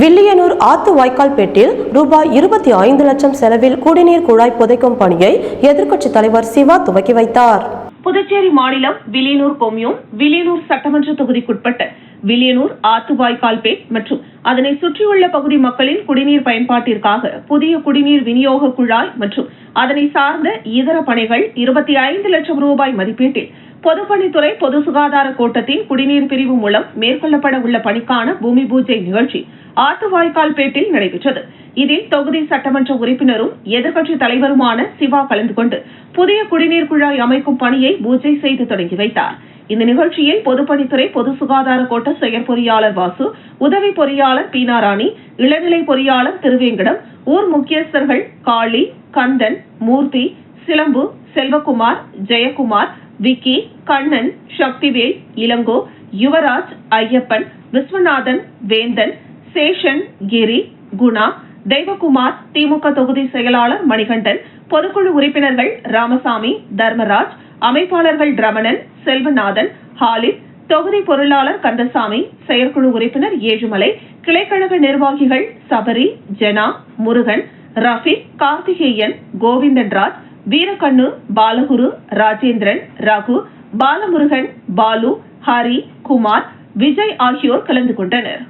வில்லியனூர் ஆத்து வாய்க்கால்பேட்டில் ரூபாய் இருபத்தி ஐந்து லட்சம் செலவில் குடிநீர் குழாய் புதைக்கும் பணியை எதிர்க்கட்சித் தலைவர் சிவா துவக்கி வைத்தார். புதுச்சேரி மாநிலம் வில்லியனூர் கொம்யூன் வில்லியனூர் சட்டமன்ற தொகுதிக்குட்பட்ட வில்லியனூர் ஆத்துவாய்க்கால்பேட் மற்றும் அதனை சுற்றியுள்ள பகுதி மக்களின் குடிநீர் பயன்பாட்டிற்காக புதிய குடிநீர் விநியோக குழாய் மற்றும் அதனை சார்ந்த இதர பணிகள் இருபத்தி ஐந்து லட்சம் ரூபாய் மதிப்பீட்டில் பொதுப்பணித்துறை பொது சுகாதார கோட்டத்தின் குடிநீர் பிரிவு மூலம் மேற்கொள்ளப்பட உள்ள பணிக்கான பூமி பூஜை நிகழ்ச்சி ஆத்துவாய்க்கால்பேட்டில் நடைபெற்றது. இதில் தொகுதி சட்டமன்ற உறுப்பினரும் எதிர்க்கட்சி தலைவருமான சிவா கலந்து கொண்டு புதிய குடிநீர் குழாய் அமைக்கும் பணியை பூஜை செய்து தொடங்கி வைத்தார். இந்த நிகழ்ச்சியில் பொதுப்பணித்துறை பொது சுகாதார கோட்ட செயற்பொறியாளர் வாசு உதவி பொறியாளர் பீனாராணி இளநிலை பொறியாளர் திருவேங்கடம் ஊர் முக்கியஸ்தர்கள் காளி கந்தன் மூர்த்தி சிலம்பு செல்வகுமார் ஜெயக்குமார் விக்கி கண்ணன் சக்திவேல் இளங்கோ யுவராஜ் ஐயப்பன் விஸ்வநாதன் வேந்தன் சேஷன் கிரி குணா தெய்வகுமார் திமுக தொகுதி செயலாளர் மணிகண்டன் பொதுக்குழு உறுப்பினர்கள் ராமசாமி தர்மராஜ் அமைப்பாளர்கள் ரமணன் செல்வநாதன் ஹாலித் தொகுதி பொருளாளர் கந்தசாமி செயற்குழு உறுப்பினர் ஏழுமலை கிளைக்கழக நிர்வாகிகள் சபரி ஜனா முருகன் ரஃபிக் கார்த்திகேயன் கோவிந்தன்ராஜ் வீரகண்ணு பாலகுரு ராஜேந்திரன் ரகு பாலமுருகன் பாலு ஹரி குமார் விஜய் ஆகியோர் கலந்து கொண்டனர்.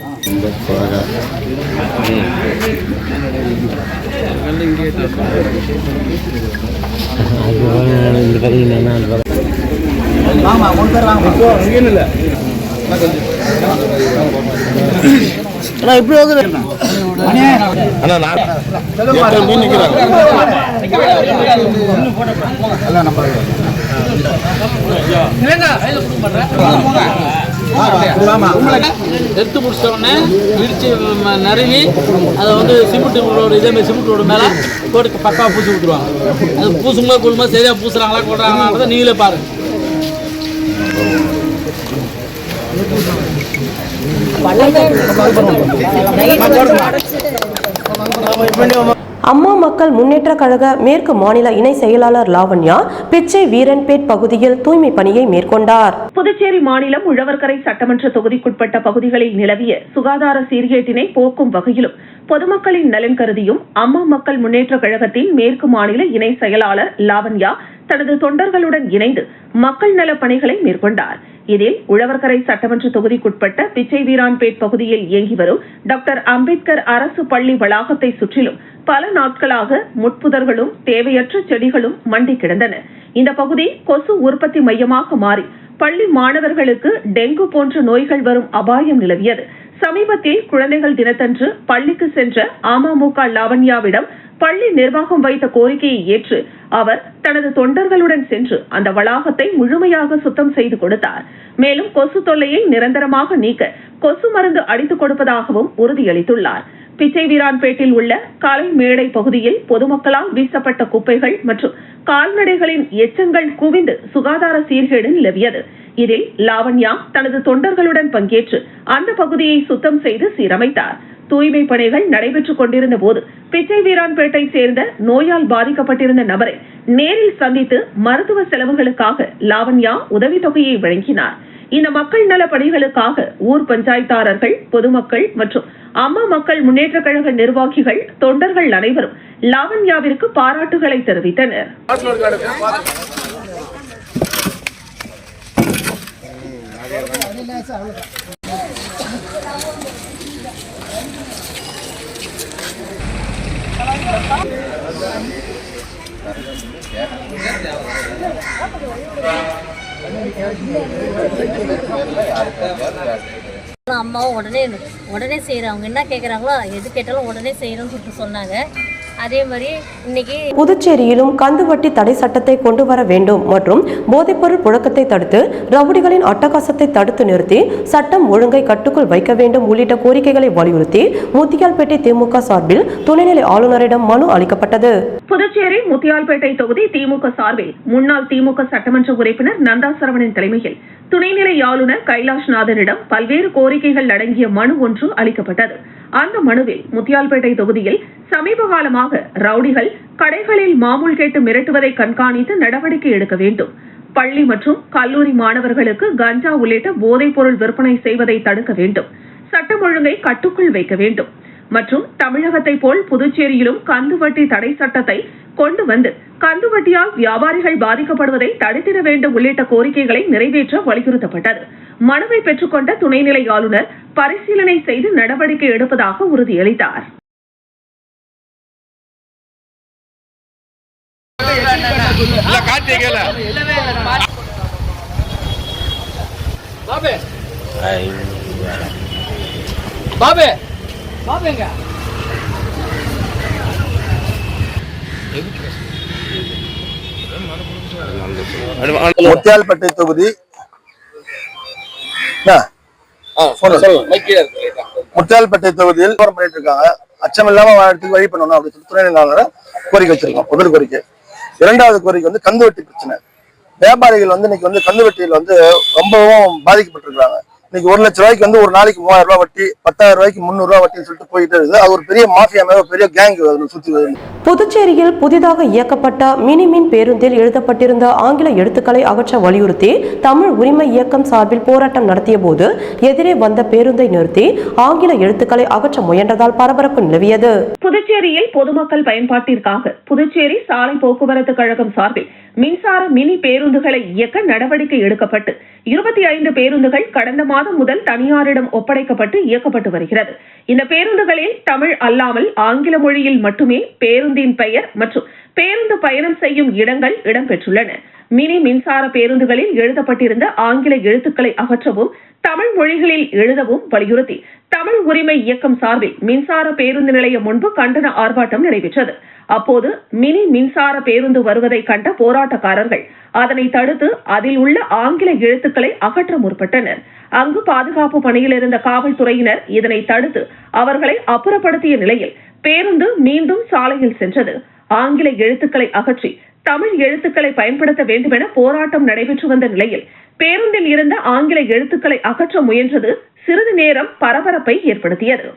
நான் அண்ணா இப்படி வந்து நிற்கிறாங்க எடுத்து முடிச்ச உடனே இடிச்சு நிறுவி அதை வந்து சிமெண்ட் ரோடு இதே மாதிரி சிமெண்ட் ரோடு மேலே போட்டு பக்காவாக பூசி விட்டுருவாங்க அது பூசும்போது கொள்ளும்போது சரியாக பூசுறாங்களா கொள்றாங்களான்றதை நீங்களே பாருங்க. அம்மா மக்கள் முன்னேற்ற கழக மேற்கு மாநில இணை செயலாளர் லாவண்யா பிச்சை வீரன்பேட் பகுதியில் தூய்மை பணியை மேற்கொண்டார். புதுச்சேரி மாநிலம் உழவர்கரை சட்டமன்ற தொகுதிக்குட்பட்ட பகுதிகளில் நிலவிய சுகாதார சீர்கேட்டினை போக்கும் வகையிலும் பொதுமக்களின் நலன் கருதியும் அம்மா மக்கள் முன்னேற்றக் கழகத்தின் மேற்கு மாநில இணை செயலாளர் லாவண்யா தனது தொண்டர்களுடன் இணைந்து மக்கள் நல பணிகளை மேற்கொண்டார். இதில் உழவர்கரை சட்டமன்ற தொகுதிக்குட்பட்ட பிச்சை வீரான்பேட் பகுதியில் இயங்கி வரும் டாக்டர் அம்பேத்கர் அரசு பள்ளி வளாகத்தை சுற்றிலும் பல நாட்களாக முட்புதர்களும் தேவையற்ற செடிகளும் மண்டி கிடந்தன. இந்த பகுதி கொசு உற்பத்தி மையமாக மாறி பள்ளி மாணவர்களுக்கு டெங்கு போன்ற நோய்கள் வரும் அபாயம் நிலவியது. சமீபத்தில் குழந்தைகள் தினத்தன்று பள்ளிக்கு சென்ற அமமுக லாவண்யாவிடம் பள்ளி நிர்வாகம் வைத்த கோரிக்கையை ஏற்று அவர் தனது தொண்டர்களுடன் சென்று அந்த வளாகத்தை முழுமையாக சுத்தம் செய்து கொடுத்தார். மேலும் கொசு தொல்லையை நிரந்தரமாக நீக்க கொசு மருந்து அடித்துக் கொடுப்பதாகவும் உறுதியளித்துள்ளார். பிச்சை வீரான்பேட்டில் உள்ள கலை மேடை பகுதியில் பொதுமக்களால் வீசப்பட்ட குப்பைகள் மற்றும் கால்நடைகளின் எச்சங்கள் குவிந்து சுகாதார சீர்கேடு நிலவியது. இதில் லாவண்யா தனது தொண்டர்களுடன் பங்கேற்று அந்த பகுதியை சுத்தம் செய்து சீரமைத்தார். தூய்மை பணிகள் நடைபெற்றுக் கொண்டிருந்த போது பிச்சை வீரான்பேட்டை சேர்ந்த நோயால் பாதிக்கப்பட்டிருந்த நபரை நேரில் சந்தித்து மருத்துவ செலவுகளுக்காக லாவண்யா உதவித்தொகையை வழங்கினார். இந்த மக்கள் நல பணிகளுக்காக ஊர் பஞ்சாயத்தாரர்கள் பொதுமக்கள் மற்றும் அம்மா மக்கள் முன்னேற்ற கழக நிர்வாகிகள் தொண்டர்கள் அனைவரும் லாவண்யாவிற்கு பாராட்டுகளை தெரிவித்தனர். அம்மாவும் உடனே உடனே செய்கிறோம் அவங்க என்ன கேட்குறாங்களோ எது கேட்டாலும் உடனே செய்கிறோன்னு சொல்லிட்டு சொன்னாங்க. அதே மாதிரி இன்னைக்கு புதுச்சேரியிலும் கந்துவட்டி தடை சட்டத்தை கொண்டு வர வேண்டும் மற்றும் போதைப்பொருள் புழக்கத்தை தடுத்து ரவுடிகளின் அட்டகாசத்தை தடுத்து நிறுத்தி சட்டம் ஒழுங்கை கட்டுக்குள் வைக்க வேண்டும் உள்ளிட்ட கோரிக்கைகளை வலியுறுத்தி முத்தியால்பேட்டை திமுக சார்பில் துணைநிலை ஆளுநரிடம் மனு அளிக்கப்பட்டது. புதுச்சேரி முத்தியால்பேட்டை தொகுதி திமுக சார்பில் முன்னாள் திமுக சட்டமன்ற உறுப்பினர் நந்தா சரவணன் தலைமையில் துணைநிலை ஆளுநர் கைலாஷ்நாதனிடம் பல்வேறு கோரிக்கைகள் அடங்கிய மனு ஒன்று அளிக்கப்பட்டது. அந்த மனுவில் முத்தியால்பேட்டை தொகுதியில் சமீப காலமாக காரணமாக ரவுடிகள் கடைகளில் மாமூல் கேட்டு மிரட்டுவதை கண்காணித்து நடவடிக்கை எடுக்க வேண்டும். பள்ளி மற்றும் கல்லூரி மாணவர்களுக்கு கஞ்சா உள்ளிட்ட போதைப் பொருள் விற்பனை செய்வதை தடுக்க வேண்டும். சட்டம் ஒழுங்கை கட்டுக்குள் வைக்க வேண்டும். மற்றும் தமிழகத்தை போல் புதுச்சேரியிலும் கந்துவட்டி தடை சட்டத்தை கொண்டு வந்து கந்துவட்டியால் வியாபாரிகள் பாதிக்கப்படுவதை தடுத்திட வேண்டும் உள்ளிட்ட கோரிக்கைகளை நிறைவேற்ற வலியுறுத்தப்பட்டது. மனுவை பெற்றுக்கொண்ட துணைநிலை ஆளுநர் பரிசீலனை செய்து நடவடிக்கை எடுப்பதாக உறுதியளித்தார். இல்ல கார்த்திகை கேள. பாபு. பாபு. பாபு எங்க? முத்தியால்பேட்டை தொகுதி? முத்தியால்பேட்டை தொகுதியில் பண்ணிட்டு இருக்காங்க. அச்சம் இல்லாம வாழ்த்துக்கு வழி பண்ணணும் அப்படின்னு சொல்லி துணை நிலையாளர் கோரிக்கை வச்சிருக்கோம். முதல் கோரிக்கை. இரண்டாவது கோரிக்கை வந்து கந்துவட்டி பிரச்சனை. வியாபாரிகள் வந்து இன்னைக்கு வந்து கந்துவட்டியில் வந்து ரொம்பவும் பாதிக்கப்பட்டிருக்காங்க இன்னைக்கு ஒரு லட்ச ரூபாய்க்கு வந்து ஒரு நாளைக்கு மூவாயிரம் ரூபாய் வட்டி பத்தாயிரம் ரூபாய்க்கு முந்நூறு ரூபாய் வட்டின்னு சொல்லிட்டு போயிட்டு இருக்குது. அது ஒரு பெரிய மாஃபியா ஒரு பெரிய கேங் சுத்தி வருது. புதுச்சேரியில் புதிதாக இயக்கப்பட்ட மினி மின் பேருந்தில் எழுதப்பட்டிருந்த ஆங்கில எழுத்துக்களை அகற்ற வலியுறுத்தி தமிழ் உரிமை இயக்கம் சார்பில் போராட்டம் நடத்திய போது எதிரே வந்த பேருந்தை நிறுத்தி ஆங்கில எழுத்துக்களை அகற்ற முயன்றதால் பரபரப்பு நிலவியது. புதுச்சேரியில் பொதுமக்கள் பயன்பாட்டிற்காக புதுச்சேரி சாலை போக்குவரத்து கழகம் சார்பில் மின்சார மினி பேருந்துகளை இயக்க நடவடிக்கை எடுக்கப்பட்டு இருபத்தி ஐந்து பேருந்துகள் கடந்த மாதம் முதல் தனியாரிடம் ஒப்படைக்கப்பட்டு இயக்கப்பட்டு வருகிறது. இந்த பேருந்துகளில் தமிழ் அல்லாமல் ஆங்கில மொழியில் மட்டுமே பேருந்தின் பெயர் மற்றும் பேருந்து பயணம் செய்யும் இடங்கள் இடம்பெற்றுள்ளன. மினி மின்சார பேருந்துகளில் எழுதப்பட்டிருந்த ஆங்கில எழுத்துக்களை அகற்றவும் தமிழ் மொழிகளில் எழுதவும் வலியுறுத்தி தமிழ் உரிமை இயக்கம் சார்பில் மின்சார பேருந்து நிலையம் முன்பு கண்டன ஆர்ப்பாட்டம் நடைபெற்றது. அப்போது மினி மின்சார பேருந்து வருவதை கண்ட போராட்டக்காரர்கள் அதனை தடுத்து அதில் உள்ள ஆங்கில எழுத்துக்களை அகற்ற முற்பட்டனர். அங்கு பாதுகாப்பு பணியில் இருந்த காவல்துறையினர் இதனை தடுத்து அவர்களை அப்புறப்படுத்திய நிலையில் பேருந்து மீண்டும் சாலையில் சென்றது. ஆங்கில எழுத்துக்களை அகற்றி தமிழ் எழுத்துக்களை பயன்படுத்த வேண்டுமென போராட்டம் நடைபெற்று வந்த நிலையில் பேருந்தில் இருந்த ஆங்கில எழுத்துக்களை அகற்ற முயன்றது சிறிது நேரம் பரபரப்பை ஏற்படுத்தியது.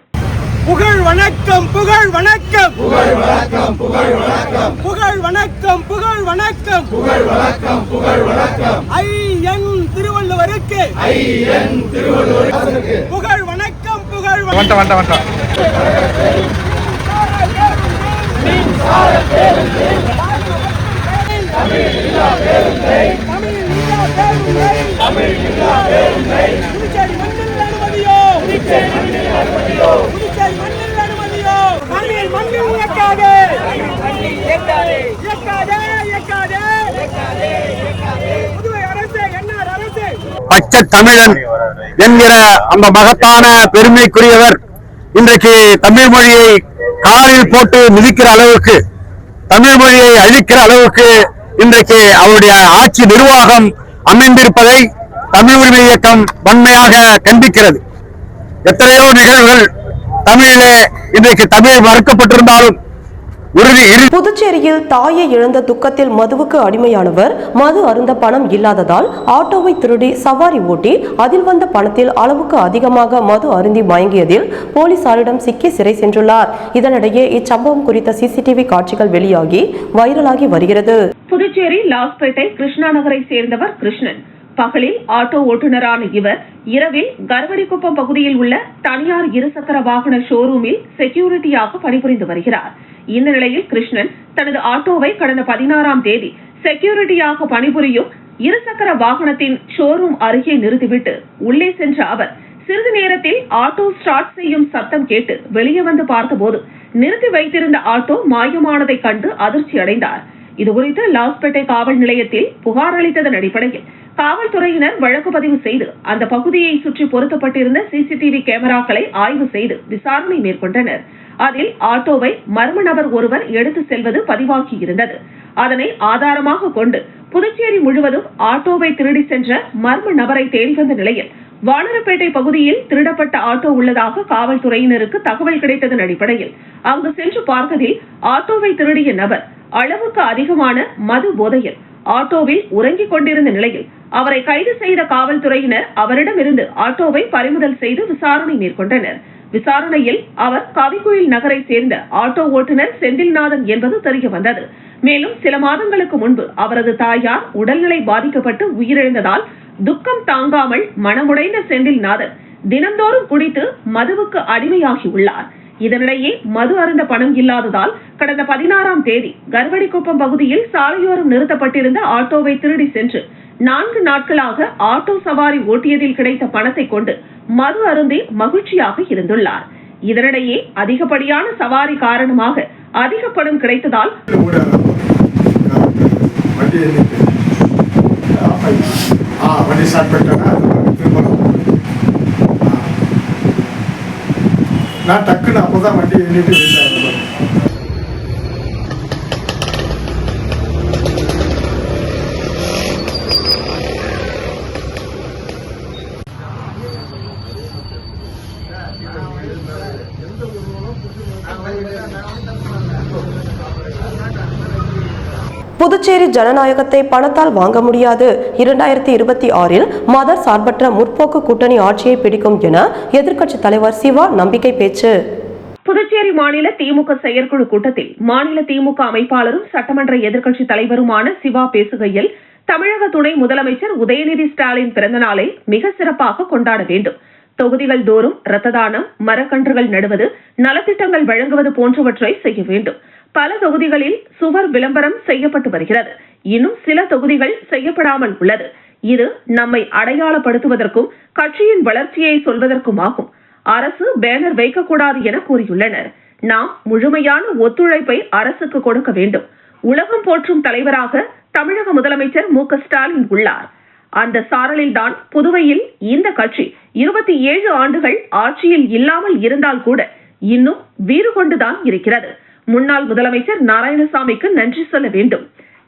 புகழ் வணக்கம் புகழ் வணக்கம். புகழ் வணக்கம் புகழ் வணக்கம். புகழ் வணக்கம் புகழ் வணக்கம். புகழ் வணக்கம் புகழ் வணக்கம். ஐ என் திருவள்ளுவருக்கு. ஐ என் திருவள்ளுவருக்கு. புகழ் வணக்கம் புகழ் வந்துட்ட புதுச்சேரி மண்ணில் அனுமதியோ புதுச்சேரி மண்ணில் அனுமதியோ புதுச்சேரி மண்ணில் அனுமதியோ மண்ணில் இயக்காதே இயக்காதே இயக்காதே இயக்காதே புதுவை அரசு என்ஆர் அரசு பச்சை தமிழன் என்கிற அந்த மகத்தான பெருமைக்குரியவர் இன்றைக்கு தமிழ் மொழியை காலில் போட்டு மிதிக்கிற அளவுக்கு தமிழ் மொழியை அழிக்கிற அளவுக்கு இன்றைக்கு அவருடைய ஆட்சி நிர்வாகம் அமைந்திருப்பதை தமிழ் உரிமை இயக்கம் வன்மையாக கண்டிக்கிறது. எத்தனையோ நிகழ்வுகள் தமிழிலே இன்றைக்கு தமிழ் மறுக்கப்பட்டிருந்தாலும் புதுச்சேரியில் தாயை இழந்த துக்கத்தில் மதுவுக்கு அடிமையானவர். மது அருந்த பணம் இல்லாததால் ஆட்டோவை திருடி சவாரி ஓட்டி அதில் வந்த பணத்தில் அளவுக்கு அதிகமாக மது அருந்தி மயங்கியதில் போலீசாரிடம் சிக்கி சிறை சென்றுள்ளார். இதனிடையே இச்சம்பவம் குறித்த சிசிடிவி காட்சிகள் வெளியாகி வைரலாகி வருகிறது. புதுச்சேரி லாஸ்பேட்டை கிருஷ்ணா நகரை சேர்ந்தவர் கிருஷ்ணன். பகலில் ஆட்டோ ஓட்டுநரான இவர் இரவில் கருவடிக்குப்பம் பகுதியில் உள்ள தனியார் இருசக்கர வாகன ஷோரூமில் செக்யூரிட்டியாக பணிபுரிந்து வருகிறார். இந்த நிலையில் கிருஷ்ணன் தனது ஆட்டோவை கடந்த பதினாறாம் தேதி செக்யூரிட்டியாக பணிபுரியும் இருசக்கர வாகனத்தின் ஷோரூம் அருகே நிறுத்திவிட்டு உள்ளே சென்ற அவர் சிறிது நேரத்தில் ஆட்டோ ஸ்டார்ட் செய்யும் சத்தம் கேட்டு வெளியே வந்து பார்த்தபோது நிறுத்தி வைத்திருந்த ஆட்டோ மாயமானதைக் கண்டு அதிர்ச்சி அடைந்தார் இதுகுறித்து லாஸ்பேட்டை காவல் நிலையத்தில் புகார் அளித்ததன் அடிப்படையில் காவல்துறையினர் வழக்கு பதிவு செய்து அந்த பகுதியை சுற்றி பொருத்தப்பட்டிருந்த சிசிடிவி கேமராக்களை ஆய்வு செய்து விசாரணை மேற்கொண்டனர். அதில் ஆட்டோவை மர்ம நபர் ஒருவர் எடுத்து செல்வது பதிவாகியிருந்தது. அதனை ஆதாரமாக கொண்டு புதுச்சேரி முழுவதும் ஆட்டோவை திருடி சென்ற மர்ம நபரை தேடி வந்த நிலையில் வானரப்பேட்டை பகுதியில் திருடப்பட்ட ஆட்டோ உள்ளதாக காவல்துறையினருக்கு தகவல் கிடைத்ததன் அடிப்படையில் அங்கு சென்று பார்த்ததில் ஆட்டோவை திருடிய நபர் அளவுக்கு அதிகமான மது போதையில் ஆட்டோவில் உறங்கிக் கொண்டிருந்த நிலையில் அவரை கைது செய்த காவல்துறையினர் அவரிடமிருந்து ஆட்டோவை பறிமுதல் செய்து விசாரணை மேற்கொண்டனர். விசாரணையில் அவர் கவிக்குயில் நகரை சேர்ந்த ஆட்டோ ஓட்டுநர் செந்தில்நாதன் என்பது தெரிய வந்தது. மேலும் சில மாதங்களுக்கு முன்பு அவரது தாயார் உடல்நிலை பாதிக்கப்பட்டு உயிரிழந்ததால் துக்கம் தாங்காமல் மனமுடைந்த செந்தில்நாதன் தினந்தோறும் குடித்து மதுவுக்கு அடிமையாகி உள்ளார். இதனிடையே மது அருந்த பணம் இல்லாததால் கடந்த பதினாறாம் தேதி கர்வடிக்குப்பம் பகுதியில் சாலையோரம் நிறுத்தப்பட்டிருந்த ஆட்டோவை திருடி சென்று நான்கு நாட்களாக ஆட்டோ சவாரி ஓட்டியதில் கிடைத்த பணத்தை கொண்டு மது அருந்தி மகிழ்ச்சியாக இருந்துள்ளார். இதனிடையே அதிகப்படியான சவாரி காரணமாக அதிக பணம் கிடைத்ததால் ஆ வண்டி ஸ்டார்ட் பண்ணிட்டேன்னா நான் டக்குன்னு அப்போ தான் வண்டி எண்ணிட்டு வெளியே வரணும். புதுச்சேரி ஜனநாயகத்தை பணத்தால் வாங்க முடியாது. இரண்டாயிரத்தி இருபத்தி ஆறில் மத சார்பற்ற முற்போக்கு கூட்டணி ஆட்சியை பிடிக்கும் என எதிர்க்கட்சித் தலைவர் சிவா நம்பிக்கை பேச்சு. புதுச்சேரி மாநில திமுக செயற்குழு கூட்டத்தில் மாநில திமுக அமைப்பாளரும் சட்டமன்ற எதிர்க்கட்சித் தலைவருமான சிவா பேசுகையில் தமிழக துணை முதலமைச்சர் உதயநிதி ஸ்டாலின் பிறந்தநாளை மிக சிறப்பாக கொண்டாட வேண்டும். தொகுதிகள் தோறும் ரத்த தானம் மரக்கன்றுகள் நடுவது நலத்திட்டங்கள் வழங்குவது போன்றவற்றை செய்ய வேண்டும். பல தொகுதிகளில் சுவர் விளம்பரம் செய்யப்பட்டு வருகிறது. இன்னும் சில தொகுதிகள் செய்யப்படாமல் உள்ளது. இது நம்மை அடையாளப்படுத்துவதற்கும் கட்சியின் வளர்ச்சியை சொல்வதற்குமாகும். அரசு பேனர் வைக்கக்கூடாது என கூறியுள்ளனர். நாம் முழுமையான ஒத்துழைப்பை அரசுக்கு கொடுக்க வேண்டும். உலகம் போற்றும் தலைவராக தமிழக முதலமைச்சர் மு ஸ்டாலின் உள்ளார். அந்த சாரலில்தான் புதுவையில் இந்த கட்சி இருபத்தி ஏழு ஆண்டுகள் ஆட்சியில் இல்லாமல் இருந்தால் கூட இன்னும் வீறு கொண்டுதான் இருக்கிறது. முன்னாள் முதலமைச்சர் நாராயணசாமிக்கு நன்றி சொல்ல வேண்டும்.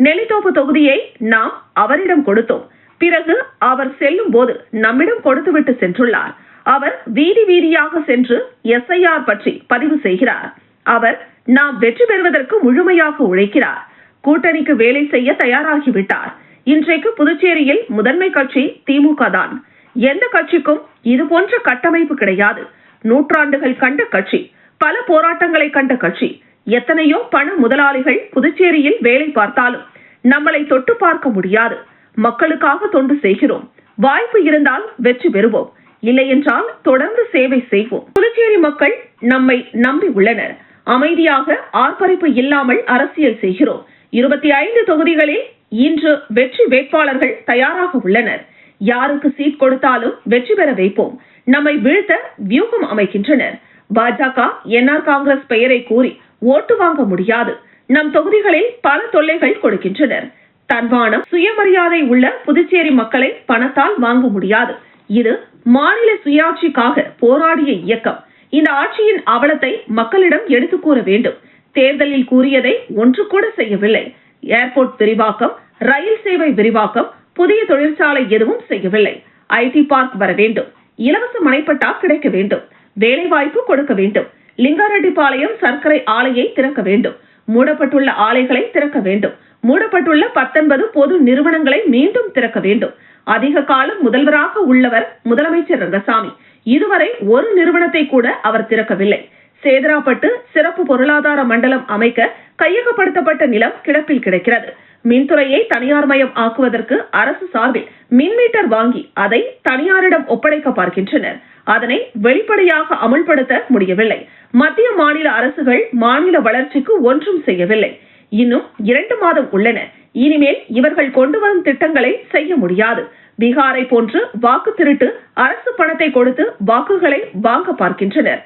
நெல்லித்தோப்பு தொகுதியை நாம் அவரிடம் கொடுத்தோம். பிறகு அவர் செல்லும் போது நம்மிடம் கொடுத்துவிட்டு சென்றுள்ளார். அவர் வீதி வீதியாக சென்று எஸ்ஐஆர் பற்றி பதிவு செய்கிறார். அவர் நாம் வெற்றி பெறுவதற்கு முழுமையாக உழைக்கிறார். கூட்டணிக்கு வேலை செய்ய தயாராகிவிட்டார். இன்றைக்கு புதுச்சேரியில் முதன்மை கட்சி திமுக தான். எந்த கட்சிக்கும் இது போன்ற கட்டமைப்பு கிடையாது. நூற்றாண்டுகள் கண்ட கட்சி பல போராட்டங்களை கண்ட கட்சி. எத்தனையோ பண முதலாளிகள் புதுச்சேரியில் வேலை பார்த்தாலும் நம்மளை தொட்டு பார்க்க முடியாது. மக்களுக்காக தொண்டு செய்கிறோம். வாய்ப்பு இருந்தால் வெற்றி பெறுவோம். இல்லை என்றால் தொடர்ந்து சேவை செய்வோம். புதுச்சேரி மக்கள் நம்மை நம்பி உள்ளனர். அமைதியாக ஆர்ப்பரிப்பு இல்லாமல் அரசியல் செய்கிறோம். இருபத்தி ஐந்து தொகுதிகளில் இன்று வெற்றி வேட்பாளர்கள் தயாராக உள்ளனர். யாருக்கு சீட் கொடுத்தாலும் வெற்றி பெற வைப்போம். நம்மை வீழ்த்த வியூகம் அமைக்கின்றனர் பாஜக என்ஆர் காங்கிரஸ் பெயரை கூறி ஓட்டு வாங்க முடியாது. நம் தொகுதிகளில் பல தொல்லைகள் கொடுக்கின்றனர் தன்மானம் சுயமரியாதை உள்ள புதுச்சேரி மக்களை பணத்தால் வாங்க முடியாது. இது மாநில சுயாட்சிக்காக போராடிய இயக்கம். இந்த ஆட்சியின் அவலத்தை மக்களிடம் எடுத்து கூற வேண்டும். தேர்தலில் கூறியதை ஒன்று கூட செய்யவில்லை. ஏர்போர்ட் விரிவாக்கம் ரயில் சேவை விரிவாக்கம் புதிய தொழிற்சாலை எதுவும் செய்யவில்லை. ஐடி பார்க் வர வேண்டும். இலவச மனைப்பட்டா கிடைக்க வேண்டும். வேலைவாய்ப்பு கொடுக்க வேண்டும். லிங்காரெட்டிப்பாளையம் சர்க்கரை ஆலையை திறக்க வேண்டும். மூடப்பட்டுள்ள ஆலைகளை திறக்க வேண்டும். மூடப்பட்டுள்ள பத்தொன்பது பொது நிறுவனங்களை மீண்டும் திறக்க வேண்டும். அதிக காலம் முதல்வராக உள்ளவர் முதலமைச்சர் ரங்கசாமி. இதுவரை ஒரு நிறுவனத்தை கூட அவர் திறக்கவில்லை. சேதராப்பட்டு சிறப்பு பொருளாதார மண்டலம் அமைக்க கையகப்படுத்தப்பட்ட நிலம் கிடப்பில் கிடக்கிறது. மின்துறையை தனியார் மயம் ஆக்குவதற்கு அரசு சார்பில் மின் மீட்டர் வாங்கி அதை தனியாரிடம் ஒப்படைக்க பார்க்கின்றனர். அதனை வெளிப்படையாக அமல்படுத்த முடியவில்லை. மத்திய மாநில அரசுகள் மாநில வளர்ச்சிக்கு ஒன்றும் செய்யவில்லை. இன்னும் இரண்டு மாதம் உள்ளன. இனிமேல் இவர்கள் கொண்டு வரும் திட்டங்களை செய்ய முடியாது. பீகாரை போன்று வாக்கு திருட்டு அரசு பணத்தை கொடுத்து வாக்குகளை வாங்க பார்க்கின்றனர்.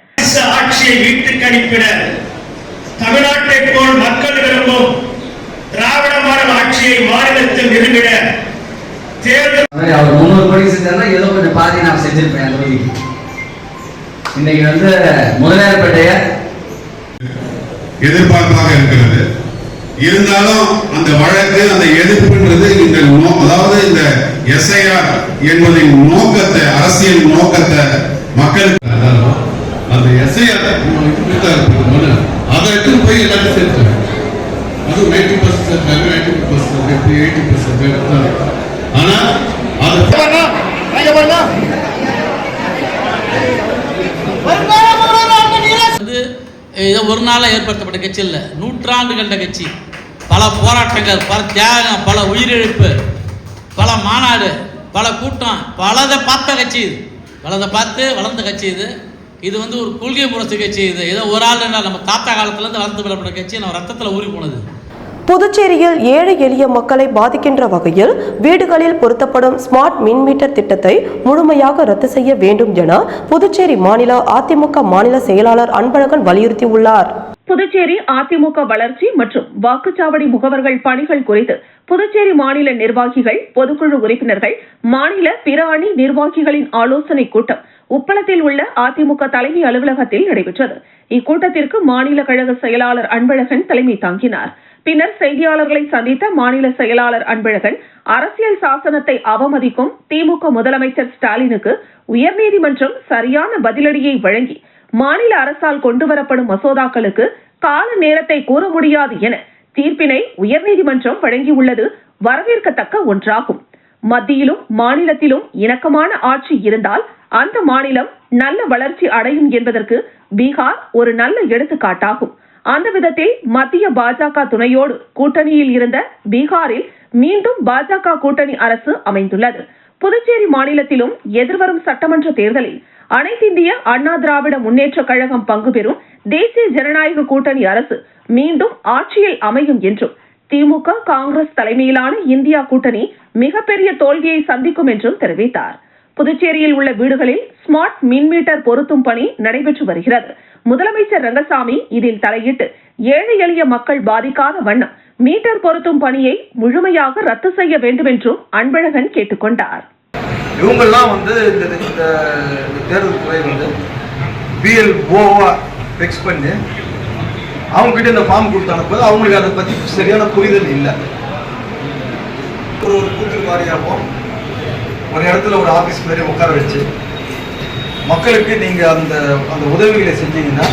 ஆட்சியை வீட்டு கணிப்பிட தமிழ்நாட்டை போல் மக்கள் விரும்பும் திராவிட மாடல் ஆட்சியை மாநிலத்தில் நிறுவிட தேர்தல் அவர் முந்நூறு கோடி செஞ்சாருன்னா ஏதோ கொஞ்சம் பாதி நான் செஞ்சிருப்பேன் அந்த இன்னைக்கு வந்து முதலியார்பேட்டைய எதிர்பார்ப்பாக இருக்கிறது. இருந்தாலும் அந்த வழக்கு அந்த எதிர்ப்புன்றது இந்த அதாவது இந்த எஸ்ஐஆர் என்பதின் நோக்கத்தை அரசியல் நோக்கத்தை மக்களுக்கு அந்த எஸ்ஐஆர் அதை எடுத்து போய் எல்லாத்தையும் சேர்த்தாங்க அதுவும் eighty percent eighty percent eighty percent ஆனா அது வந்து ஏதோ ஒரு நாளாக ஏற்படுத்தப்பட்ட கட்சி இல்லை. நூற்றாண்டு கண்ட கட்சி. பல போராட்டங்கள் பல தியாகம் பல உயிரிழப்பு பல மாநாடு பல கூட்டம் பலதை பார்த்த கட்சி இது. பலதை பார்த்து வளர்ந்த கட்சி இது. இது வந்து ஒரு கொள்கை முரசு கட்சி இது. ஏதோ ஒரு ஆள் என்ன நம்ம தாத்தா காலத்துலேருந்து வளர்ந்து விடப்பட்ட கட்சி. நம்ம ரத்தத்தில் ஊறி போனது. புதுச்சேரியில் ஏழை எளிய மக்களை பாதிக்கின்ற வகையில் வீடுகளில் பொருத்தப்படும் ஸ்மார்ட் மின் மீட்டர் திட்டத்தை முழுமையாக ரத்து செய்ய வேண்டும் என புதுச்சேரி மாநில அதிமுக மாநில செயலாளர் அன்பழகன் வலியுறுத்தியுள்ளார். புதுச்சேரி அதிமுக வளர்ச்சி மற்றும் வாக்குச்சாவடி முகவர்கள் பணிகள் குறித்து புதுச்சேரி மாநில நிர்வாகிகள் பொதுக்குழு உறுப்பினர்கள் மாநில பிற அணி நிர்வாகிகளின் ஆலோசனைக் கூட்டம் உப்பளத்தில் உள்ள அதிமுக தலைமை அலுவலகத்தில் நடைபெற்றது. இக்கூட்டத்திற்கு மாநில கழக செயலாளர் அன்பழகன் தலைமை தாங்கினார். பின்னர் செய்தியாளர்களை சந்தித்த மாநில செயலாளர் அன்பழகன் அரசியல் சாசனத்தை அவமதிக்கும் திமுக முதலமைச்சர் ஸ்டாலினுக்கு உயர்நீதிமன்றம் சரியான பதிலடியை வழங்கி மாநில அரசால் கொண்டுவரப்படும் மசோதாக்களுக்கு கால நேரத்தை கூற முடியாது என தீர்ப்பினை உயர்நீதிமன்றம் வழங்கியுள்ளது வரவேற்கத்தக்க ஒன்றாகும். மத்தியிலும் மாநிலத்திலும் இணக்கமான ஆட்சி இருந்தால் அந்த மாநிலம் நல்ல வளர்ச்சி அடையும் என்பதற்கு பீகார் ஒரு நல்ல எடுத்துக்காட்டாகும். அந்த விதத்தில் மத்திய பாஜக துணையோடு கூட்டணியில் இருந்த பீகாரில் மீண்டும் பாஜக கூட்டணி அரசு அமைந்துள்ளது. புதுச்சேரி மாநிலத்திலும் எதிர்வரும் சட்டமன்ற தேர்தலில் அனைத்திந்திய அண்ணா திராவிட முன்னேற்ற கழகம் பங்கு பெறும் தேசிய ஜனநாயக கூட்டணி அரசு மீண்டும் ஆட்சியில் அமையும் என்றும் திமுக காங்கிரஸ் தலைமையிலான இந்தியா கூட்டணி மிகப்பெரிய தோல்வியை சந்திக்கும் என்றும் தெரிவித்தார். புதுச்சேரியில் உள்ள வீடுகளில் ஸ்மார்ட் மின் மீட்டர் பொருத்தும் பணி நடைபெற்று வருகிறது. முதலமைச்சர் ரங்கசாமி இதில் தலையிட்டு ஏழை எளிய மக்கள் பாதிக்காத வண்ணம் மீட்டர் பொருத்தும் பணியை முழுமையாக ரத்து செய்ய வேண்டும் என்றும் அன்பழகன் கேட்டுக்கொண்டார். இவங்கெல்லாம் வந்து இந்த தேர்தல் துறை வந்து பிஎல்ஓவா ஃபிக்ஸ் பண்ணி அவங்க கிட்ட இந்த ஃபார்ம் கொடுத்து அனுப்புது அவங்களுக்கு அதை பற்றி சரியான புரிதல் இல்லை. ஒரு ஒரு கூட்டு வாரியாகவும் ஒரு இடத்துல ஒரு ஆஃபீஸ் மாதிரி உட்கார வச்சு மக்களுக்கு நீங்கள் அந்த அந்த உதவிகளை செஞ்சீங்கன்னா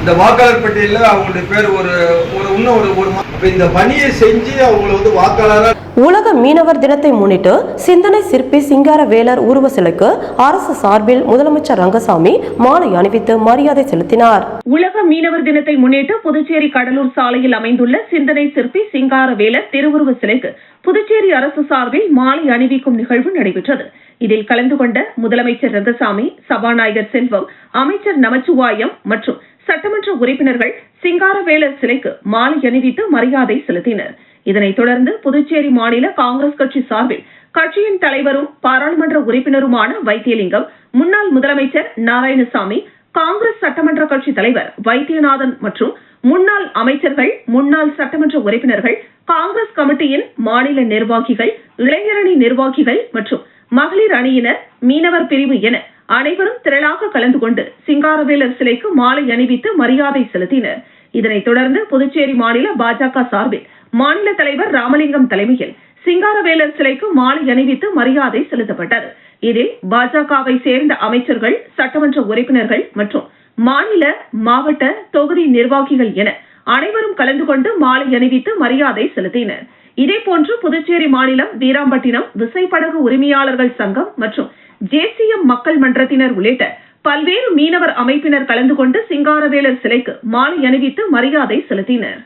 இந்த வாக்காளர் பட்டியலில் அவங்களுடைய பேர் ஒரு ஒரு இன்னும் ஒரு ஒரு இந்த பணியை செஞ்சு அவங்கள வந்து வாக்காளராக உலக மீனவர் தினத்தை முன்னிட்டு சிந்தனை சிற்பி சிங்காரவேலர் உருவ சிலைக்கு அரசு சார்பில் முதலமைச்சர் ரங்கசாமி மாலை அணிவித்து மரியாதை செலுத்தினார். உலக மீனவர் தினத்தை முன்னிட்டு புதுச்சேரி கடலூர் சாலையில் அமைந்துள்ள சிந்தனை சிற்பி சிங்காரவேலர் திருவுருவ சிலைக்கு புதுச்சேரி அரசு சார்பில் மாலை அணிவிக்கும் நிகழ்வு நடைபெற்றது. இதில் கலந்து கொண்ட முதலமைச்சர் ரங்கசாமி சபாநாயகர் செல்வம் அமைச்சர் நமச்சிவாயம் மற்றும் சட்டமன்ற உறுப்பினர்கள் சிங்காரவேலர் சிலைக்கு மாலை அணிவித்து மரியாதை செலுத்தினர். இதனைத் தொடர்ந்து புதுச்சேரி மாநில காங்கிரஸ் கட்சி சார்பில் கட்சியின் தலைவரும் பாராளுமன்ற உறுப்பினருமான வைத்தியலிங்கம் முன்னாள் முதலமைச்சர் நாராயணசாமி காங்கிரஸ் சட்டமன்ற கட்சி தலைவர் வைத்தியநாதன் மற்றும் முன்னாள் அமைச்சர்கள் முன்னாள் சட்டமன்ற உறுப்பினர்கள் காங்கிரஸ் கமிட்டியின் மாநில நிர்வாகிகள் இளைஞரணி நிர்வாகிகள் மற்றும் மகளிர் அணியினர் மீனவர் பிரிவு என அனைவரும் திரளாக கலந்து கொண்டு சிங்காரவேலர் சிலைக்கு மாலை அணிவித்து மரியாதை செலுத்தினர். இதனைத் தொடர்ந்து புதுச்சேரி மாநில பாஜக சார்பில் மாநில தலைவர் ராமலிங்கம் தலைமையில் சிங்காரவேலர் சிலைக்கு மாலை அணிவித்து மரியாதை செலுத்தப்பட்டது. இதில் பாஜகவை சேர்ந்த அமைச்சர்கள் சட்டமன்ற உறுப்பினர்கள் மற்றும் மாநில மாவட்ட தொகுதி நிர்வாகிகள் என அனைவரும் கலந்து கொண்டு மாலை அணிவித்து மரியாதை செலுத்தினர். இதேபோன்று புதுச்சேரி மாநிலம் வீராம்பட்டினம் விசைப்படகு உரிமையாளர்கள் சங்கம் மற்றும் ஜேசிஎம் மக்கள் மன்றத்தினர் உள்ளிட்ட பல்வேறு மீனவர் அமைப்பினர் கலந்து கொண்டு சிங்காரவேலர் சிலைக்கு மாலை அணிவித்து மரியாதை செலுத்தினர்.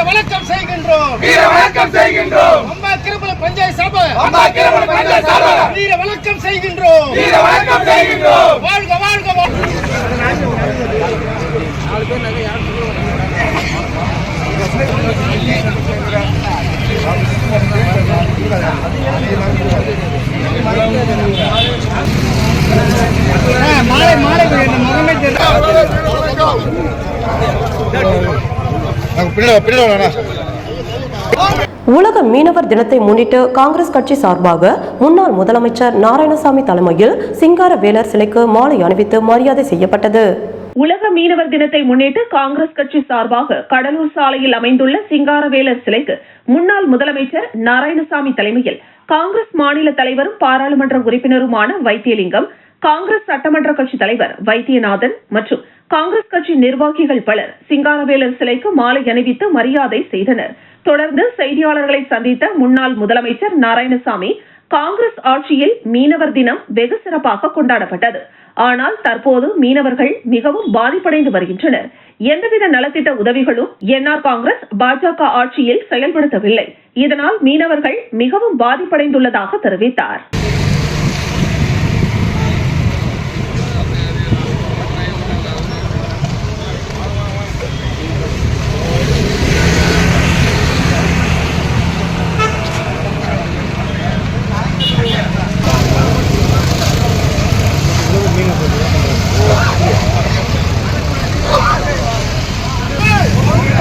வணக்கம் செய்கின்றோம். வீர வணக்கம் செய்கின்றோம். அம்மா கிருபல பஞ்சாயத்து சபை அம்மா கிருபல பஞ்சாயத்து சபை வீர வணக்கம் செய்கின்றோம் வீர வணக்கம் செய்கின்றோம் வாழ்க வாழ்க வாழ்க மாலை மாலை முகமே உலக மீனவர் தினத்தை முன்னிட்டு காங்கிரஸ் கட்சி சார்பாக முன்னாள் முதலமைச்சர் நாராயணசாமி தலைமையில் சிங்காரவேலர் சிலைக்கு மாலை அணிவித்து மரியாதை செய்யப்பட்டது. உலக மீனவர் தினத்தை முன்னிட்டு காங்கிரஸ் கட்சி சார்பாக கடலூர் சாலையில் அமைந்துள்ள சிங்காரவேலர் சிலைக்கு முன்னாள் முதலமைச்சர் நாராயணசாமி தலைமையில் காங்கிரஸ் மாநில தலைவரும் பாராளுமன்ற உறுப்பினருமான வைத்தியலிங்கம் காங்கிரஸ் சட்டமன்ற கட்சி தலைவர் வைத்தியநாதன் மற்றும் காங்கிரஸ் கட்சி நிர்வாகிகள் பலர் சிங்காரவேலர் சிலைக்கு மாலை அணிவித்து மரியாதை செய்தனர். தொடர்ந்து செய்தியாளர்களை சந்தித்த முன்னாள் முதலமைச்சர் நாராயணசாமி காங்கிரஸ் ஆட்சியில் மீனவர் தினம் வெகு சிறப்பாக கொண்டாடப்பட்டது. ஆனால் தற்போது மீனவர்கள் மிகவும் பாதிப்படைந்து வருகின்றனர். எந்தவித நலத்திட்ட உதவிகளும் என்ஆர் காங்கிரஸ் பாஜக ஆட்சியில் செயல்படுத்தவில்லை. இதனால் மீனவர்கள் மிகவும் பாதிப்படைந்துள்ளதாக தெரிவித்தார்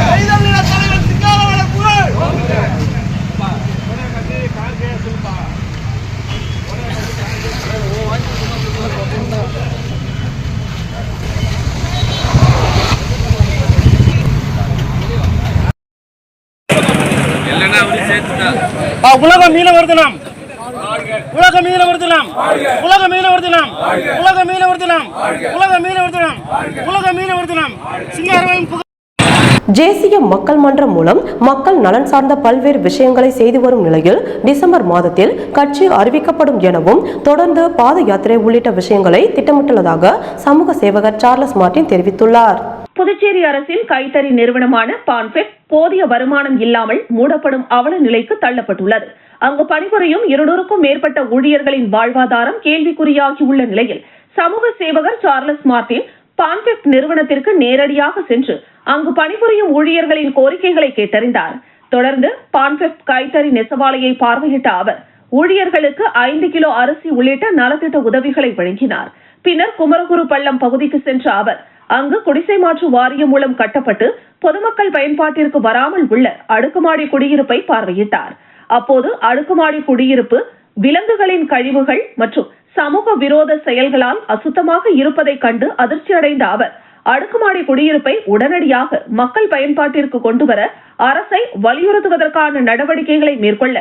கைதமிழ தலைவர் சிங்காரவன புகழ் உலக மீனவர் தினம் உலக மீனவர் தினம் உலக மீனவர் தினம் உலக மீனவர் தினம் உலக மீனவர் தினம் உலக மீனவர் தினம் சிங்காரவன் தேசிய மக்கள் மன்றம் மூலம் மக்கள் நலன் சார்ந்த பல்வேறு விஷயங்களை செய்து வரும் நிலையில் டிசம்பர் மாதத்தில் கட்சி அறிவிக்கப்படும் எனவும் தொடர்ந்து பாத யாத்திரை உள்ளிட்ட விஷயங்களை திட்டமிட்டுள்ளதாக சமூக சேவகர் சார்லஸ் மார்டின் தெரிவித்துள்ளார். புதுச்சேரி அரசின் கைத்தறி நிறுவனமான பான்பெட் போதிய வருமானம் இல்லாமல் மூடப்படும் அவல நிலைக்கு தள்ளப்பட்டுள்ளது. அங்கு பணிபுரியும் இருநூறுக்கும் மேற்பட்ட ஊழியர்களின் வாழ்வாதாரம் கேள்விக்குறியாகியுள்ள நிலையில் சமூக சேவகர் சார்லஸ் மார்டின் பான்பெட் நிறுவனத்திற்கு நேரடியாக சென்று அங்கு பணிபுரியும் ஊழியர்களின் கோரிக்கைகளை கேட்டறிந்தார். தொடர்ந்து பான்பெட் கைத்தறி நெசவாலையை பார்வையிட்ட அவர் ஊழியர்களுக்கு ஐந்து கிலோ அரிசி உள்ளிட்ட நலத்திட்ட உதவிகளை வழங்கினார். பின்னர் குமரகுரு பள்ளம் பகுதிக்கு சென்ற அவர் அங்கு குடிசை மாற்று வாரியம் மூலம் கட்டப்பட்டு பொதுமக்கள் பயன்பாட்டிற்கு வராமல் உள்ள அடுக்குமாடி குடியிருப்பை பார்வையிட்டார். அப்போது அடுக்குமாடி குடியிருப்பு விலங்குகளின் கழிவுகள் மற்றும் சமூக விரோத செயல்களால் அசுத்தமாக இருப்பதை கண்டு அதிர்ச்சியடைந்த அவர் அடுக்குமாடி குடியிருப்பை உடனடியாக மக்கள் பயன்பாட்டிற்கு கொண்டுவர அரசை வலியுறுத்துவதற்கான நடவடிக்கைகளை மேற்கொள்ள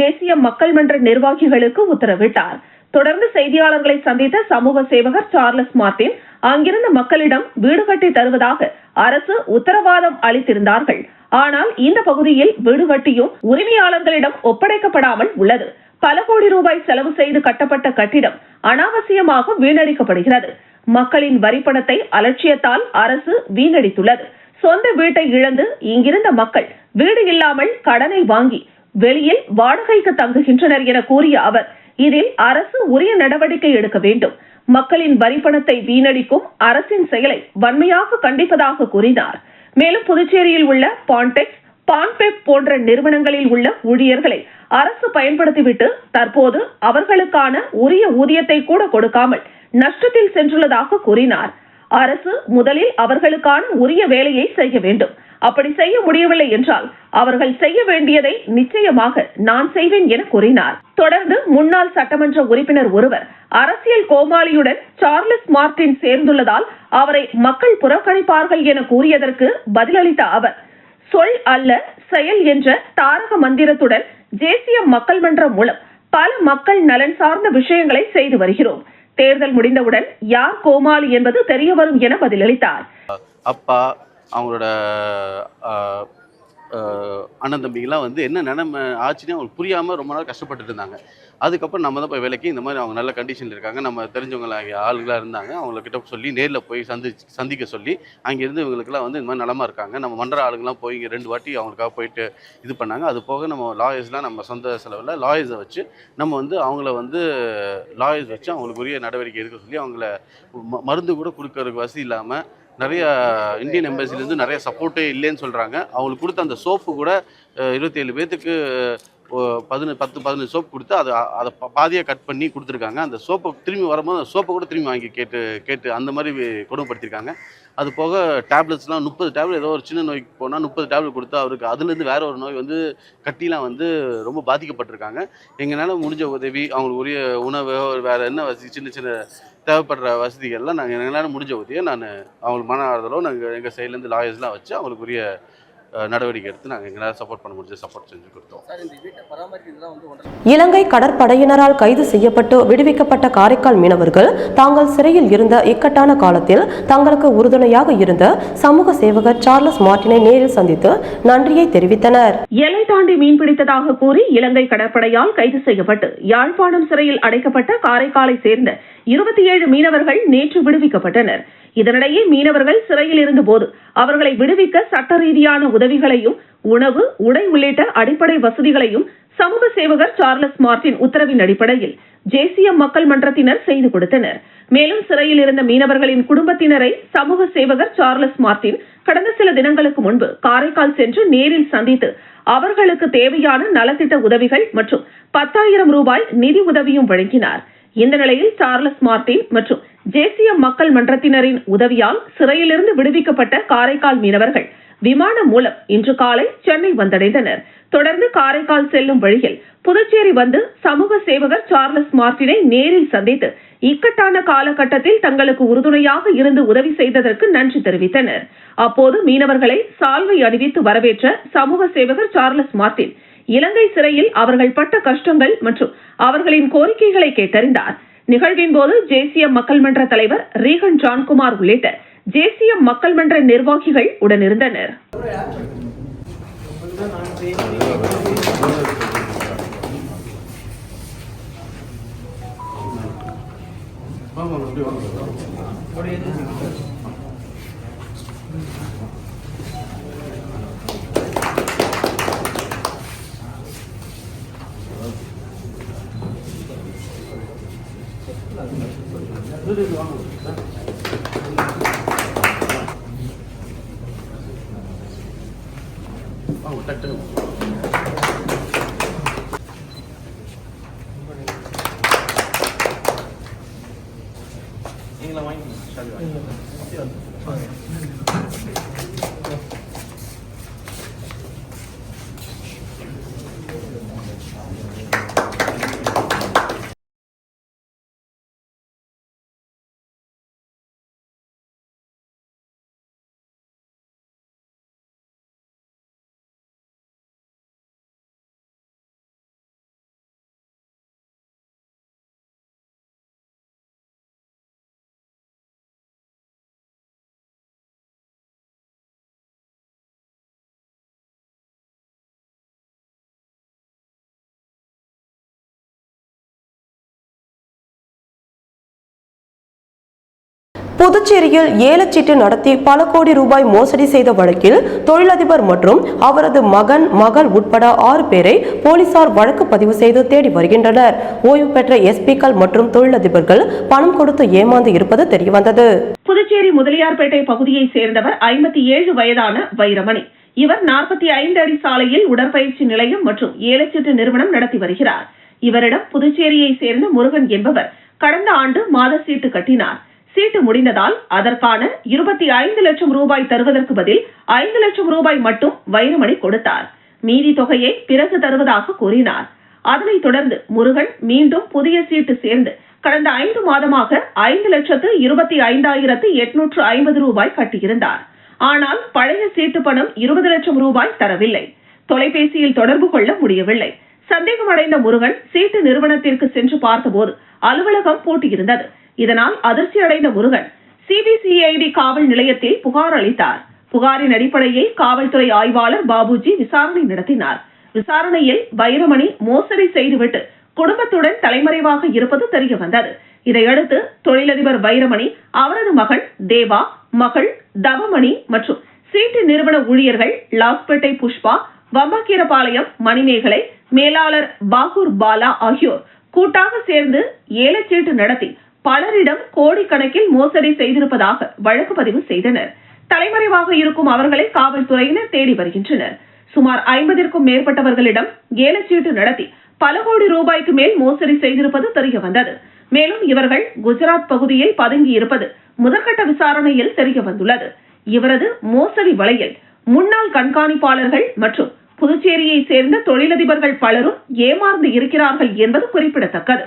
தேசிய மக்கள் மன்ற நிர்வாகிகளுக்கு உத்தரவிட்டார். தொடர்ந்து செய்தியாளர்களை சந்தித்த சமூக சேவகர் சார்லஸ் மார்டின் அங்கிருந்த மக்களிடம் வீடு கட்டி தருவதாக அரசு உத்தரவாதம் அளித்திருந்தார்கள். ஆனால் இந்த பகுதியில் வீடு கட்டியும் உரிமையாளர்களிடம் ஒப்படைக்கப்படாமல் உள்ளது. பல கோடி ரூபாய் செலவு செய்து கட்டப்பட்ட கட்டிடம் அனாவசியமாக வீணடிக்கப்படுகிறது. மக்களின் வரிப்பணத்தை அலட்சியத்தால் அரசு வீணடித்துள்ளது. சொந்த வீட்டை இழந்து இங்கிருந்த மக்கள் வீடு இல்லாமல் கடனை வாங்கி வெளியில் வாடகைக்கு தங்குகின்றனர் என கூறிய அவர் இதில் அரசு உரிய நடவடிக்கை எடுக்க வேண்டும். மக்களின் வரிப்பணத்தை வீணடிக்கும் அரசின் செயலை வன்மையாக கண்டிப்பதாக கூறினார். மேலும் புதுச்சேரியில் உள்ள பான்டெக்ஸ் பான்பெப் போன்ற நிறுவனங்களில் உள்ள ஊழியர்களை அரசு பயன்படுத்திவிட்டு தற்போது அவர்களுக்கான உரிய ஊதியத்தை கூட கொடுக்காமல் நஷ்டத்தில் சென்றுள்ளதாக கூறினார். அரசு முதலில் அவர்களுக்கான உரிய வேலையை செய்ய வேண்டும். அப்படி செய்ய முடியவில்லை என்றால் அவர்கள் செய்ய வேண்டியதை நிச்சயமாக நான் செய்வேன் என கூறினார். தொடர்ந்து முன்னாள் சட்டமன்ற உறுப்பினர் ஒருவர் அரசியல் கோமாளியுடன் சார்லஸ் மார்டின் சேர்ந்துள்ளதால் அவரை மக்கள் புறக்கணிப்பார்கள் என கூறியதற்கு பதிலளித்த அவர் சொல் அல்ல செயல் என்ற தாரக மந்திரத்துடன் தேசிய மக்கள் மன்றம் மூலம் பல மக்கள் நலன் சார்ந்த விஷயங்களை செய்து வருகிறோம். தேர்தல் முடிந்தவுடன் யார் கோமாளி என்பது தெரிய வரும் என பதிலளித்தார். அப்பா அவங்களோட அண்ணன் தம்பிங்கெல்லாம் வந்து என்ன நிலைமை ஆச்சுன்னு அவங்களுக்கு புரியாமல் ரொம்ப நாள் கஷ்டப்பட்டுட்டு இருந்தாங்க. அதுக்கப்புறம் நம்ம தான் போய் வேலைக்கு இந்த மாதிரி அவங்க நல்ல கண்டிஷனில் இருக்காங்க. நம்ம தெரிஞ்சவங்களாக ஆளுகளாக இருந்தாங்க. அவங்கக்கிட்ட சொல்லி நேரில் போய் சந்தி சந்திக்க சொல்லி அங்கேருந்து இவங்களுக்குலாம் வந்து இந்த மாதிரி நலமாக இருக்காங்க. நம்ம மன்ற ஆளுங்கெல்லாம் போய் இங்கே ரெண்டு வாட்டி அவங்களுக்காக போயிட்டு இது பண்ணாங்க. அது போக நம்ம லாயர்ஸ்லாம் நம்ம சொந்த செலவில் லாயர்ஸை வச்சு நம்ம வந்து அவங்கள வந்து லாயர்ஸ் வச்சு அவங்களுக்குரிய நடவடிக்கை எடுக்க சொல்லி அவங்கள ம- மருந்து கூட கொடுக்கறதுக்கு வசதி இல்லாமல் நிறைய இந்தியன் எம்பசிலேருந்து நிறைய சப்போர்ட்டே இல்லைன்னு சொல்கிறாங்க அவங்களுக்கு கொடுத்த அந்த சோப்பு கூட இருபத்தேழு பேர்த்துக்கு பதினு பத்து பதினஞ்சு சோப்பு கொடுத்து அதை அதை பாதியாக கட் பண்ணி கொடுத்துருக்காங்க. அந்த சோப்பை திரும்பி வரும்போது அந்த சோப்பை கூட திரும்பி வாங்கி கேட்டு கேட்டு அந்த மாதிரி கொடுமைப்படுத்திருக்காங்க. அது போக டேப்லெட்ஸ்லாம் முப்பது டேப்லெட் ஏதோ ஒரு சின்ன நோய்க்கு போனால் முப்பது டேப்லெட் கொடுத்து அவருக்கு அதுலேருந்து வேற ஒரு நோய் வந்து கட்டிலாம் வந்து ரொம்ப பாதிக்கப்பட்டிருக்காங்க. எங்களால் முடிஞ்ச உதவி அவங்களுக்கு உரிய உணவு வேறு என்ன வசதி சின்ன சின்ன தேவைப்படுற வசதிகள்லாம் நாங்கள் எங்களால் முடிஞ்ச உதவியை நான் அவங்களுக்கு மன ஆறுதலோ நாங்கள் எங்கள் சைட்லேருந்து லாயர்ஸ்லாம் வச்சு அவங்களுக்கு உரிய நடவடிக்கை எடுத்து நாங்கள் எங்களால் சப்போர்ட் பண்ண முடிஞ்ச சப்போர்ட் செஞ்சு கொடுத்தோம். இலங்கை கடற்படையினரால் கைது செய்யப்பட்டு விடுவிக்கப்பட்ட காரைக்கால் மீனவர்கள் தாங்கள் சிறையில் இருந்த இக்கட்டான காலத்தில் தங்களுக்கு உறுதுணையாக இருந்த சமூக சேவகர் சார்லஸ் மார்ட்டினை நேரில் சந்தித்து நன்றியை தெரிவித்தனர். எல்லை தாண்டி மீன்பிடித்ததாக கூறி இலங்கை கடற்படையால் கைது செய்யப்பட்டு யாழ்ப்பாணம் சிறையில் அடைக்கப்பட்ட காரைக்காலை சேர்ந்த இருபத்தி ஏழு மீனவர்கள் நேற்று விடுவிக்கப்பட்டனர். இதனிடையே மீனவர்கள் சிறையில் இருந்தபோது அவர்களை விடுவிக்க சட்ட ரீதியான உதவிகளையும் உணவு உடை உள்ளிட்ட அடிப்படை வசதிகளையும் சமூக சேவகர் சார்லஸ் மார்டின் உத்தரவின் அடிப்படையில் ஜேசிஎம் மக்கள் மன்றத்தினர் செய்து கொடுத்தனர். மேலும் சிறையில் இருந்த மீனவர்களின் குடும்பத்தினரை சமூக சேவகர் சார்லஸ் மார்டின் கடந்த சில தினங்களுக்கு முன்பு காரைக்கால் சென்று நேரில் சந்தித்து அவர்களுக்கு தேவையான நலத்திட்ட உதவிகள் மற்றும் பத்தாயிரம் ரூபாய் நிதி உதவியும் வழங்கினார். இந்த நிலையில் சார்லஸ் மார்டின் மற்றும் ஜேசிஎம் மக்கள் மன்றத்தினரின் உதவியால் சிறையிலிருந்து விடுவிக்கப்பட்ட காரைக்கால் மீனவர்கள் விமானம் மூலம் இன்று காலை சென்னை வந்தடைந்தனர். தொடர்ந்து காரைக்கால் செல்லும் வழியில் புதுச்சேரி வந்து சமூக சேவகர் சார்லஸ் மார்டினை நேரில் சந்தித்து இக்கட்டான காலகட்டத்தில் தங்களுக்கு உறுதுணையாக இருந்து உதவி செய்ததற்கு நன்றி தெரிவித்தனர். அப்போது மீனவர்களை சால்வை அணிவித்து வரவேற்ற சமூக சேவகர் சார்லஸ் மார்டின் இலங்கை சிறையில் அவர்கள் பட்ட கஷ்டங்கள் மற்றும் அவர்களின் கோரிக்கைகளை கேட்டறிந்தார். நிகழ்வின் போது தேசிய மக்கள் மன்ற தலைவர் ரீகன் ஜான்குமார் உள்ளிட்ட தேசிய மக்கள் மன்ற நிர்வாகிகள் உடனிருந்தனர். 그대로 하는 겁니까? 아우 딱딱 புதுச்சேரியில் ஏலச்சீட்டு நடத்தி பல கோடி ரூபாய் மோசடி செய்த வழக்கில் தொழிலதிபர் மற்றும் அவரது மகன் மகள் உட்பட ஆறு பேரை போலீசார் வழக்கு பதிவு செய்து தேடி வருகின்றனர். ஓய்வு பெற்ற எஸ்பிக்கள் மற்றும் தொழிலதிபர்கள் பணம் கொடுத்து ஏமாந்து இருப்பது தெரியவந்தது. புதுச்சேரி முதலியார்பேட்டை பகுதியை சேர்ந்தவர் ஐம்பத்தி ஏழு வயதான வைரமணி. இவர் நாற்பத்தி ஐந்து அடி சாலையில் உடற்பயிற்சி நிலையம் மற்றும் ஏலச்சீட்டு நிறுவனம் நடத்தி வருகிறார். இவரிடம் புதுச்சேரியை சேர்ந்த முருகன் என்பவர் கடந்த ஆண்டு மாத சீட்டு கட்டினார். சீட்டு முடிந்ததால் அதற்கான இருபத்தி ஐந்து லட்சம் ரூபாய் தருவதற்கு பதில் ஐந்து லட்சம் ரூபாய் மட்டும் வைரமணி கொடுத்தார். மீதி தொகையை பிறகு தருவதாக கூறினார். அதனைத் தொடர்ந்து முருகன் மீண்டும் புதிய சீட்டு சேர்ந்து கடந்த ஐந்து மாதமாக ஐந்து லட்சத்து இருபத்தி ஐந்தாயிரத்து எட்நூற்று ஐம்பது ரூபாய் கட்டியிருந்தார். ஆனால் பழைய சீட்டு பணம் இருபது லட்சம் ரூபாய் தரவில்லை. தொலைபேசியில் தொடர்பு கொள்ள முடியவில்லை. சந்தேகமடைந்த முருகன் சீட்டு நிறுவனத்திற்கு சென்று பார்த்தபோது அலுவலகம் பூட்டியிருந்தது. இதனால் அதிர்ச்சி அடைந்த முருகன் சிபிசிஐடி காவல் நிலையத்தில் புகார் அளித்தார். புகாரின் அடிப்படையில் காவல்துறை ஆய்வாளர் பாபுஜி விசாரணை நடத்தினார். விசாரணையில் வைரமணி மோசடி செய்துவிட்டு குடும்பத்துடன் தலைமறைவாக இருப்பது தெரிய வந்தது இதையடுத்து தொழிலதிபர் வைரமணி அவரது மகன் தேவா மகள் தவமணி மற்றும் சீட்டு நிறுவன ஊழியர்கள் லாஸ்பேட்டை புஷ்பா வம்பாக்கீரபாளையம் மணிமேகலை மேலாளர் பாகூர் பாலா ஆகியோர் கூட்டாக சேர்ந்து ஏலச்சீட்டு நடத்தி பலரிடம் கோடிக்கணக்கில் மோசடி செய்திருப்பதாக வழக்கு பதிவு செய்தனர். தலைமறைவாக இருக்கும் அவர்களை காவல்துறையினர் தேடி வருகின்றனர். சுமார் ஐம்பதிற்கும் மேற்பட்டவர்களிடம் ஏலச்சீட்டு நடத்தி பல கோடி ரூபாய்க்கு மேல் மோசடி செய்திருப்பது தெரிய வந்தது மேலும் இவர்கள் குஜராத் பகுதியில் பதுங்கி இருப்பது முதற்கட்ட விசாரணையில் தெரிய வந்துள்ளது இவரது மோசடி வலையில் முன்னாள் கண்காணிப்பாளர்கள் மற்றும் புதுச்சேரியை சேர்ந்த தொழிலதிபர்கள் பலரும் ஏமாந்து இருக்கிறார்கள் என்பது குறிப்பிடத்தக்கது.